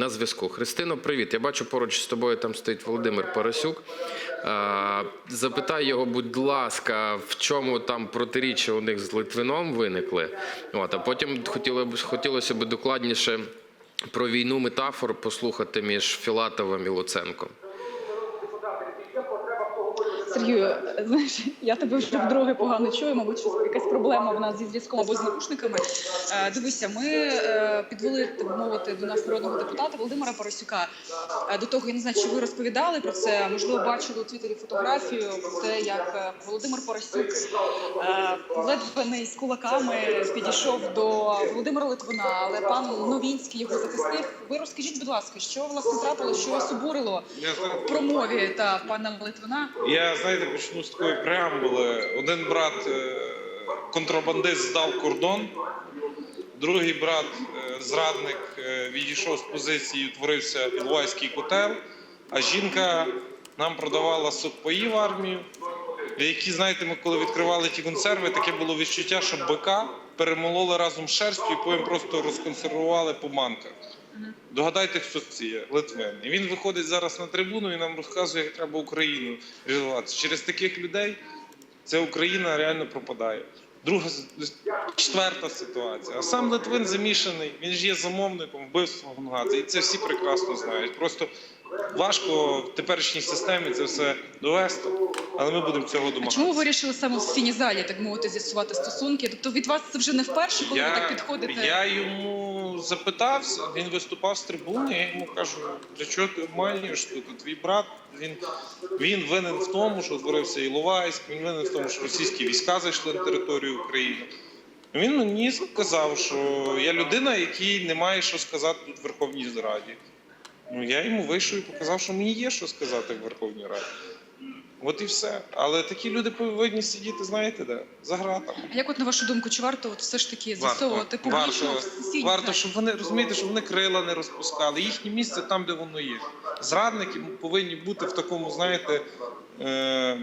на зв'язку. Христино, привіт. Я бачу поруч з тобою там стоїть Володимир Парасюк. Запитай його, будь ласка, в чому там протиріччя у них з Литвином виникли. От, а потім хотіло б, хотілося б докладніше про війну метафор послухати між Філатовим і Луценком. Сергію, знаєш, я тебе вже вдруге погано чую. Мабуть, що якась проблема в нас зі зв'язком або з навушниками. Е, Дивися, ми е, підвели так мовити до нас народного депутата Володимира Парасюка. Е, До того я не знаю, чи ви розповідали про це. Можливо, бачили у Твіттері фотографію про те, як Володимир Парасюк е, ледве не з кулаками підійшов до Володимира Литвина, але пан Новінський його захистив. Ви розкажіть, будь ласка, що власне трапилося, що вас обурило в промові та пана Литвина? я знаєте, почну з такої преамбули. Один брат е, контрабандист здав кордон, другий брат е, зрадник е, відійшов з позиції, утворився Ілвайський котел, а жінка нам продавала сухпаї в армію. Які, знаєте, ми коли відкривали ті консерви, таке було відчуття, що бика перемололи разом з шерстю і потім просто розконсервували по манках. Догадайте, хто це є Литвин. І він виходить зараз на трибуну і нам розказує, як треба Україну розвиватися. Через таких людей ця Україна реально пропадає. Друга четверта ситуація. А сам Литвин замішаний, він ж є замовником вбивства Гонгадзе. І це всі прекрасно знають. Просто важко в теперішній системі це все довести, але ми будемо цього А домагатися. чому ви вирішили саме в сцені залі, так мовити, з'ясувати стосунки? Тобто від вас це вже не вперше, коли ви так підходите? Я йому запитався, він виступав з трибуни, я йому кажу, для чого ти обманюєш тут? Твій брат, він, він винен в тому, що утворився Іловайськ, він винен в тому, що російські війська зайшли на територію України. Він мені сказав, що я людина, якій немає що сказати тут в Верховній Раді. Ну, я йому вийшов і показав, що мені є що сказати в Верховній Раді. От і все. Але такі люди повинні сидіти, знаєте, де? За гратами. А як от на вашу думку, чи варто от все ж таки з'ясовувати публічно варто, в сесійній варто, залі? щоб вони розумієте, щоб вони крила не розпускали. Їхнє місце там, де воно є. Зрадники повинні бути в такому, знаєте, е,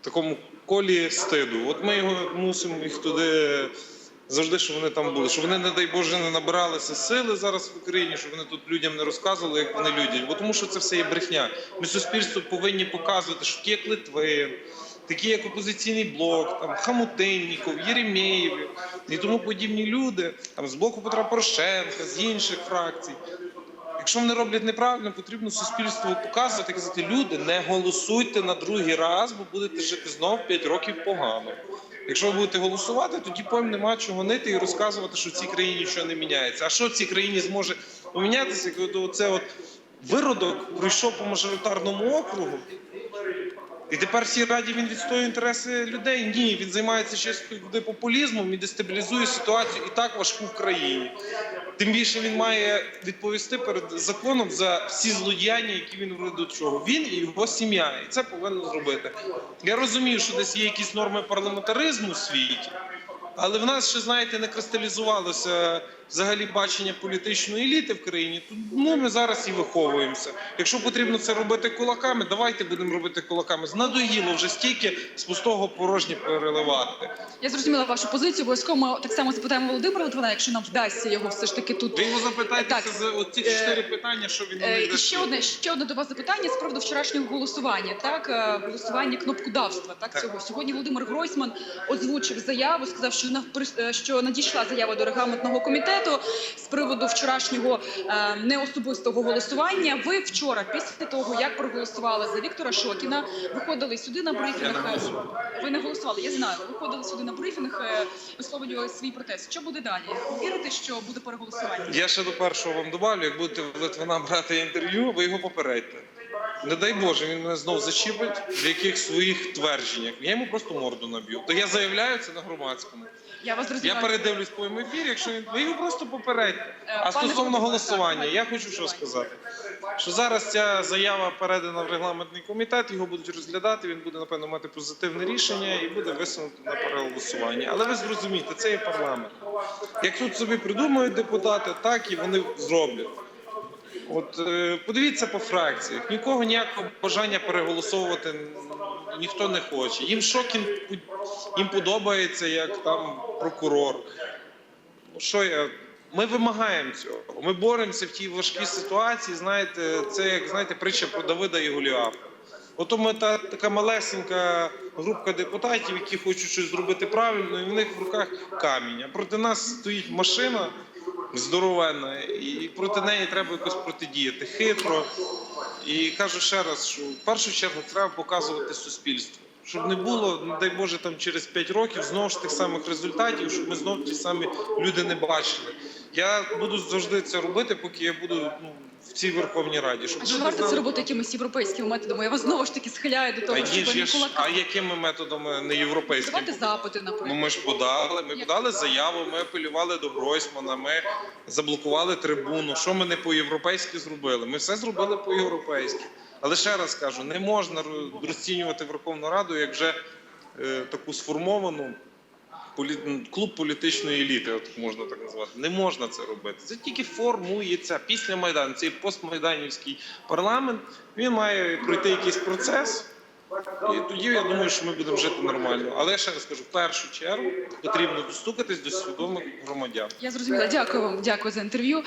такому колі стиду. От ми його мусимо їх туди. Завжди, щоб вони там були, щоб вони, не дай Боже, не набиралися сили зараз в Україні, щоб вони тут людям не розказували, як вони людять. Бо тому що це все є брехня. Ми суспільству повинні показувати, що такі як Литвин, такі як опозиційний блок, там Хамутинніков, Єремєєв і тому подібні люди, там з блоку Петра Порошенка, з інших фракцій. Якщо вони роблять неправильно, потрібно суспільству показувати, казати, люди, не голосуйте на другий раз, бо будете жити знов 5 років погано. Якщо ви будете голосувати, тоді потім нема чого нити і розказувати, що в цій країні нічого не міняється. А що в цій країні зможе помінятися, коли це от виродок пройшов по мажоритарному округу, і тепер всій раді він відстоює інтереси людей. Ні, він займається чисто популізмом і дестабілізує ситуацію і так важку в країні. Тим більше він має відповісти перед законом за всі злодіяння, які він робить до чого. Він і його сім'я, і це повинно зробити. Я розумію, що десь є якісь норми парламентаризму у світі, але в нас ще, знаєте, не кристалізувалося взагалі бачення політичної еліти в країні. Тому ми зараз і виховуємося. Якщо потрібно це робити кулаками, давайте будемо робити кулаками. Знадоїло вже стільки з пустого порожнє переливати. Я зрозуміла вашу позицію. Обов'язково ми так само запитаємо Володимира Литвина, якщо нам вдасться його все ж таки тут. Ви його запитайтеся Так. за оці Е, чотири питання, що він не І ще одне, ще одне до вас запитання з приводу вчорашнього голосування. Так, е, голосування кнопкодавства. Так, Так. цього сьогодні Володимир Гройсман озвучив заяву. Сказав, що на е, що надійшла заява до регламентного комітету з приводу вчорашнього е, неособистого голосування. Ви вчора, після того як проголосували за Віктора Шокіна, виходили сюди на брифінг. Ви не голосували, я знаю. Виходили сюди на брифінг, е, висловлювали свій протест. Що буде далі? Вірите, що буде переголосування? Я ще до першого вам добавлю, як будете Литвина брати інтерв'ю, ви його попередьте. Не дай Боже, він мене знов зачіпить в яких своїх твердженнях. Я йому просто морду наб'ю. То я заявляю це на громадському. Я вас Я передивлюсь по ефірі, якщо він ви його просто попередьте. Е, А пане стосовно голосування, я хочу що сказати. Що зараз ця заява передана в регламентний комітет, його будуть розглядати. Він буде напевно мати позитивне рішення і буде висунуто на переголосування. Але ви зрозумієте, це є парламент. Як тут собі придумають депутати, так і вони зроблять. От е, подивіться по фракціях. Нікого ніякого бажання переголосовувати ніхто не хоче. Їм Шокін їм подобається як там прокурор. Що я ми вимагаємо цього. Ми боремося в тій важкій ситуації. Знаєте, це як знаєте, притча про Давида і Голіафа. Ото ми та така малесенька групка депутатів, які хочуть щось зробити правильно, і в них в руках камінь. А проти нас стоїть машина здоровенна, і проти неї треба якось протидіяти хитро. І кажу ще раз, що в першу чергу треба показувати суспільству. Щоб не було, не дай Боже, там через 5 років знову ж тих самих результатів, щоб ми знову ті самі люди не бачили. Я буду завжди це робити, поки я буду ну, в цій Верховній Раді. Щоб А чи варто це робити якимись європейськими методами? Я вас знову ж таки схиляю до того, є щоб не кулака. а якими методами не європейськими? Давайте запити, Ну наприклад. ми ж подали. Ми Як? подали заяву, ми апелювали до Гройсмана, ми заблокували трибуну. Що ми не по-європейськи зробили? Ми все зробили по-європейськи. Але ще раз кажу, не можна ро- розцінювати Верховну Раду як вже е, таку сформовану полі... клуб політичної еліти, от можна так назвати. Не можна це робити. Це тільки формується після Майдану. Цей постмайданівський парламент він має пройти якийсь процес. І тоді я думаю, що ми будемо жити нормально. Але я ще раз кажу, в першу чергу потрібно достукатись до свідомих громадян. Я зрозуміла. Дякую вам. Дякую за інтерв'ю.